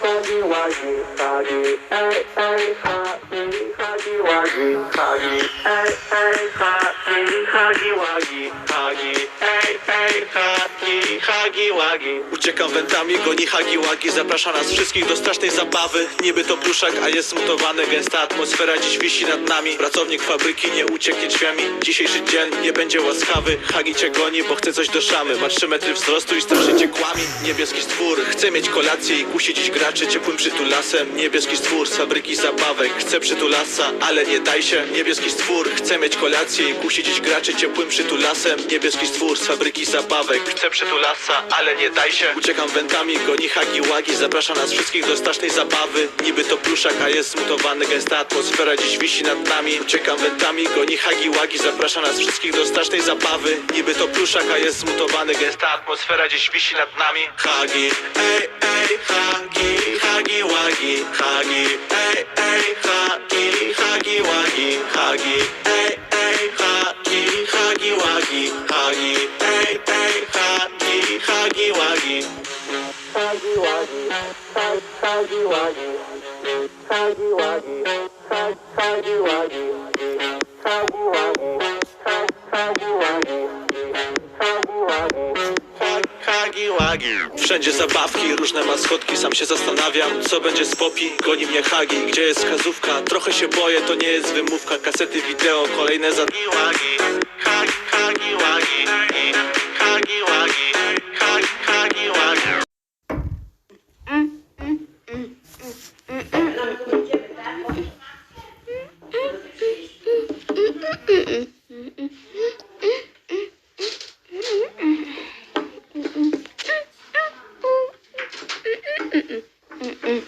hagi wagi, hagi, ej, ej, hagi, hagi wagi, hagi, ej, ej, hagi, hagi wagi, hagi, ej, ej, hagi, hagi wagi. Uciekam wędrami, goni hagi łagi Zaprasza nas wszystkich do strasznej zabawy. Niby to pluszak, a jest zmutowany Gęsta atmosfera dziś wisi nad nami. Pracownik fabryki nie ucieknie drzwiami. Dzisiejszy dzień nie będzie łaskawy. Hagi cię goni, bo chce coś do szamy. Ma 3 metry wzrostu i strasznie cię kłami. Niebieski stwór, chce mieć kolację i kusi dziś graczy Ciepłym przytulasem. Niebieski stwór z fabryki zabawek Chce przytulasa, ale nie daj się. Niebieski stwór, chce mieć kolację i kusi dziś graczy Ciepłym przytulasem. Niebieski stwór z fabryki zabawek Chce przytulasa, ale nie daj się. Uciekam wędami, goni hagi łagi. Zaprasza nas wszystkich do strasznej zabawy. Niby to pluszak, a jest zmutowany Gęsta atmosfera dziś wisi nad nami. Uciekam wędami, goni hagi łagi. Zaprasza nas wszystkich do strasznej zabawy. Niby to pluszak, a jest zmutowany Gęsta atmosfera dziś wisi nad nami. Hagi, ej, ej, hagi, hagi łagi Hagi, Wszędzie zabawki, różne maskotki Sam się zastanawiam, co będzie z popi Goni mnie Hagi, gdzie jest wskazówka? Trochę się boję, to nie jest wymówka. Kasety wideo, kolejne za łagi Hagi, hagi Mm-mm. Mm-mm.